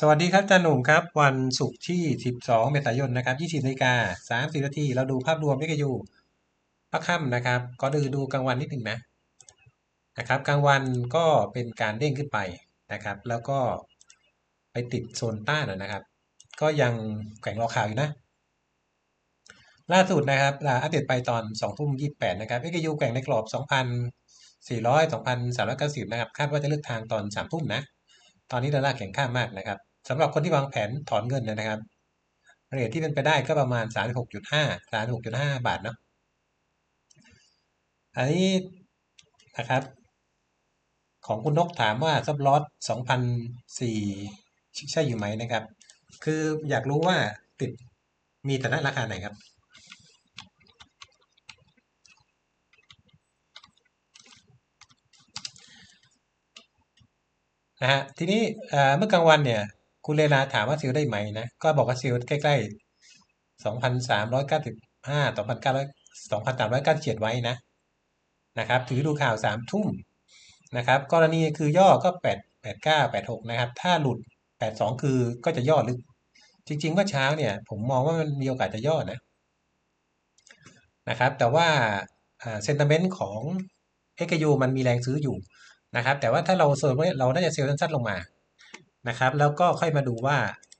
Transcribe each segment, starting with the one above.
สวัสดีครับอาจารย์หนุ่มครับ วันศุกร์ที่ 12 เมษายนนะครับ 20นาฬิกา30นาทีเราดูภาพรวมไม่กยูภาคค่ำนะครับก็ดูดูกลางวันนิดหนึ่งนะนะครับกลางวันก็เป็นการเด้งขึ้นไปนะครับ แล้วก็ไปติดโซนต้านนะครับ ก็ยังแข่งรอข่าวอยู่นะ ล่าสุดนะครับอัปเดตไปตอน2ทุ่ม28นะครับ XU แข่งในกรอบ 2,400 2,390 นะครับ คาดว่าจะเลือกทางตอน3ทุ่มนะ ตอนนี้ดอลลาร์แข็งค่ามากนะครับ สำหรับคนที่วางแผนถอนเงินนะครับเรทที่เป็นไปได้ก็ประมาณ 36.5 36.5 บาทเนาะอันนี้นะครับ ของคุณนกถามว่าซับลอต2,004 ใช่อยู่ไหมนะครับ คืออยากรู้ว่าติดมีฐานะราคาไหนครับนะฮะทีนี้เมื่อกลางวันเนี่ย คุณเลนาถามว่าซิลได้ไหมนะ ก็บอกว่าซิลใกล้ๆสองพันสามร้อยเก้าสิบห้าสองพันเก้าร้อยสองพันสามร้อยเก้าเจ็ดไว้นะนะครับ ถือดูข่าวสามทุ่มนะครับ กรณีคือย่อก็แปดแปดเก้าแปดหกนะครับ ถ้าหลุดแปดสองคือก็จะย่อลึก จริง ๆ ว่าเช้าเนี่ย ผมมองว่ามันมีโอกาสจะย่อนะนะครับ แต่ว่าเซนติเมนต์ของเอ็กยูมันมีแรงซื้ออยู่นะครับ แต่ว่าถ้าเราโซนไว้เราน่าจะเซลล์สั้นๆลงมา นะครับ แล้วก็ค่อยมาดูว่า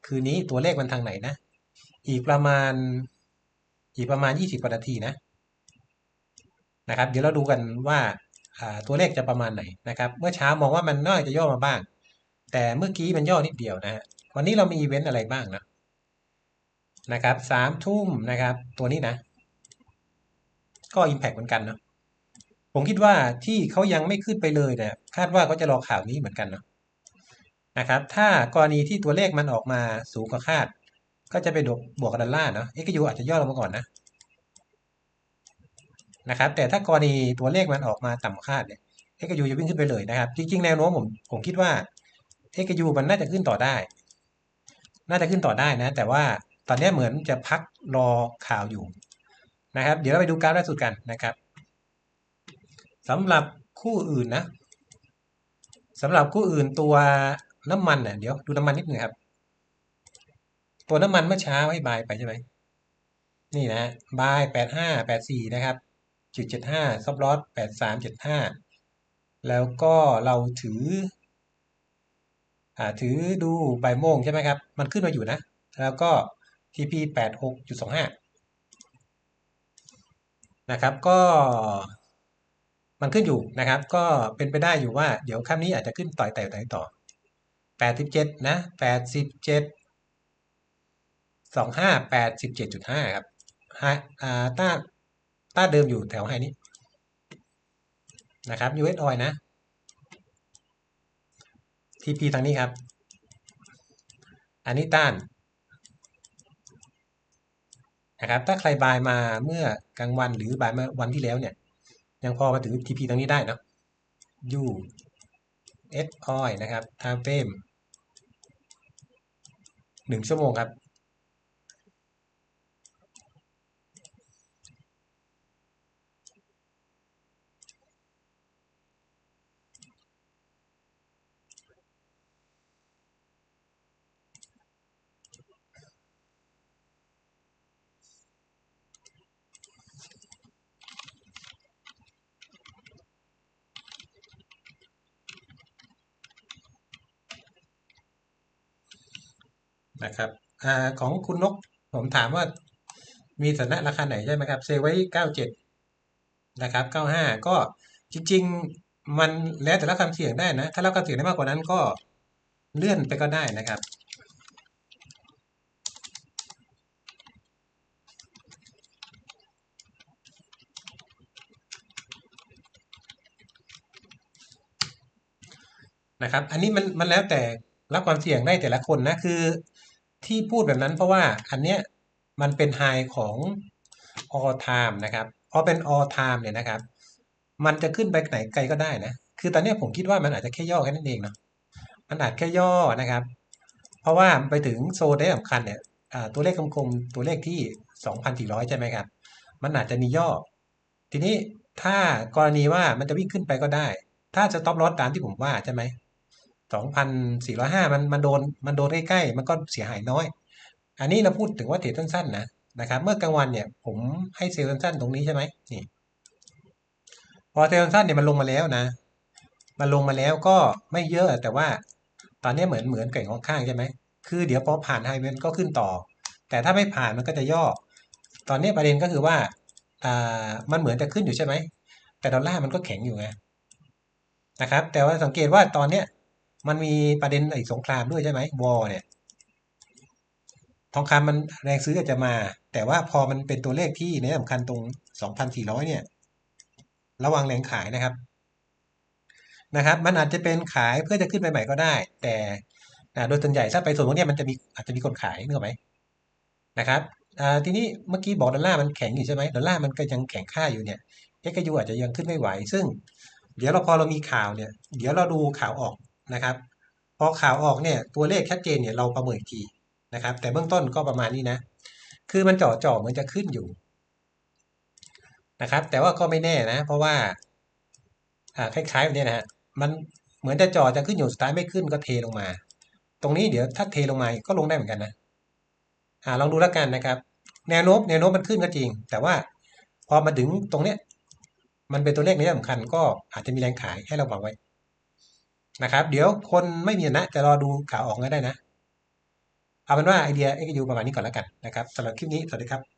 คืนนี้ตัวเลขมันทางไหนนะ อีกประมาณ อีกประมาณ 20กว่านาทีนะนะครับ เดี๋ยวเราดูกันว่าตัวเลขจะประมาณไหนนะครับ เมื่อเช้ามองว่ามันน่าจะย่อมาบ้าง แต่เมื่อกี้มันย่อนิดเดียวนะฮะวันนี้เรามีอีเวนต์อะไรบ้างนะนะครับสามทุ่มนะครับ ตัวนี้นะ ก็อิมแพกเหมือนกันเนาะผมคิดว่าที่เขายังไม่ขึ้นไปเลยเนี่ยคาดว่าเขาจะรอข่าวนี้เหมือนกันเนาะ นะครับ ถ้ากรณีที่ตัวเลขมันออกมาสูงกว่าคาด ก็จะไปบวกกับดอลลาร์เนาะเอ็กยูอาจจะย่อลงมาก่อนนะนะครับ แต่ถ้ากรณีตัวเลขมันออกมาต่ำคาดเนี่ยเอ็กยูจะวิ่งขึ้นไปเลยนะครับ จริงๆ แนวโน้มผมผมคิดว่าเอ็กยูมันน่าจะขึ้นต่อได้ น่าจะขึ้นต่อได้นะ แต่ว่าตอนนี้เหมือนจะพักรอข่าวอยู่นะครับ เดี๋ยวเราไปดูกราฟล่าสุดกันนะครับสำหรับคู่อื่นนะสำหรับคู่อื่นตัว น้ำมันเน่ยเดี๋ยวดูน้ำมันนิดหนึ่งครับ ตัวน้ำมันเมื่อเช้าให้บายไปใช่ไหมนี่นะบายแปดห้าแปดสี่นะครับจุดเจ็ดห้าซับลอสแปดสามเจ็ดห้าแล้วก็เราถือ อ่าถือดูใบโมงใช่ไหมครับ มันขึ้นมาอยู่นะ แล้วก็ TP แปดหกจุดสองห้านะครับก็มันขึ้นอยู่นะครับ ก็เป็นไปได้อยู่ว่าเดี๋ยวค่ำนี้อาจจะขึ้นต่อยแต่ต่อยต่อ แปดสิบเจ็ดนะแปดสิบเจ็ดสองห้าแปดสิบเจ็ดจุดห้าครับไฮอ่าต้าต้าเดิมอยู่แถวไฮนี้นะครับ US oil นะ TP ทางนี้ครับ อันนี้ต้านนะครับ ถ้าใครบายมาเมื่อกลางวันหรือบายมาวันที่แล้วเนี่ย ยังพอมาถึง TP ตรงนี้ได้นะ U S oil นะครับ time frame หนึ่งชั่วโมงครับ นะครับอของคุณนกผมถามว่ามีสถานะราคาไหนใช่ไหมครับ เซไว้เก้าเจ็ดนะครับเก้าห้าก็จริง ๆ มันแล้วแต่ละความเสี่ยงได้นะ ถ้าเราควาเสี่ยงได้มากกว่านั้นก็เลื่อนไปก็ได้นะครับนะครับ อันนี้มันมันแล้วแต่ รับความเสี่ยงได้แต่ละคนนะคือ ที่พูดแบบนั้นเพราะว่าอันเนี้ยมันเป็นไฮของ all time นะครับพอเป็น all time เนี่ยนะครับ มันจะขึ้นไปไหนไกลก็ได้นะ คือตอนนี้ผมคิดว่ามันอาจจะแค่ย่อแค่นั้นเองเนาะมันอาจแค่ย่อนะครับ เพราะว่าไปถึงโซนได้สำคัญเนี่ยตัวเลขกลมๆตัวเลขที่ 2,400 ใช่ไหมครับ มันอาจจะมีย่อ ทีนี้ถ้ากรณีว่ามันจะวิ่งขึ้นไปก็ได้ ถ้าจะต็อปลอตตามที่ผมว่าใช่ไหม 2,405มันมันโดนมันโดนใกล้ๆมันก็เสียหายน้อย อันนี้เราพูดถึงว่าเทรดสั้นๆนะนะครับ เมื่อกลางวันเนี่ยผมให้เซลล์สั้นๆตรงนี้ใช่ไหมนี่ พอเซลล์สั้นเนี่ยมันลงมาแล้วนะ มันลงมาแล้วก็ไม่เยอะแต่ว่าตอนนี้เหมือนเหมือนไก่ของข้างใช่ไหมคือเดี๋ยวพอผ่านไฮเวนก็ขึ้นต่อ แต่ถ้าไม่ผ่านมันก็จะย่อ ตอนนี้ประเด็นก็คือว่าอ่ามันเหมือนจะขึ้นอยู่ใช่ไหมแต่ดอลลาร์มันก็แข็งอยู่ไงนะครับ แต่ว่าสังเกตว่าตอนเนี้ย มันมีประเด็นไอ้สงครามด้วยใช่ไหมวอเนี่ย ทองคำมันแรงซื้ออาจจะมา แต่ว่าพอมันเป็นตัวเลขที่ในสำคัญตรง2,400เนี่ย ระวังแรงขายนะครับนะครับ มันอาจจะเป็นขายเพื่อจะขึ้นไปใหม่ก็ได้ แต่โดยส่วนใหญ่ถ้าไปส่วนพวกนี้มันจะมีอาจจะมีคนขายนึกออกไหมนะครับทีนี้เมื่อกี้บอกดอลลาร์มันแข็งอยู่ใช่ไหมดอลลาร์มันก็ยังแข็งค่าอยู่เนี่ยเอ็กยูอาจจะยังขึ้นไม่ไหว ซึ่ง เดี๋ยวเราพอเรามีข่าวเนี่ย เดี๋ยวเราดูข่าวออก นะครับพอข่าวออกเนี่ยตัวเลขชัดเจนเนี่ยเราประเมินอีกทีนะครับ แต่เบื้องต้นก็ประมาณนี้นะ คือมันจ่อจ่อเหมือนจะขึ้นอยู่นะครับ แต่ว่าก็ไม่แน่นะ เพราะว่าอ่าคล้ายๆแบบนี้นะฮะมันเหมือนจะจ่อจะขึ้นอยู่สุดท้ายไม่ขึ้นก็เทลงมา ตรงนี้เดี๋ยวถ้าเทลงมาก็ลงได้เหมือนกันนะอ่าลองดูแล้วกันนะครับ แนวโน้มแนวโน้มมันขึ้นก็จริง แต่ว่าพอมาถึงตรงเนี้ยมันเป็นตัวเลขนี้สำคัญก็อาจจะมีแรงขายให้เราวางไว้ นะครับ เดี๋ยวคนไม่มีนะจะรอดูข่าวออกก็ได้นะ เอาเป็นว่าไอเดีย XU ประมาณนี้ก่อนแล้วกันนะครับสำหรับคลิปนี้สวัสดีครับ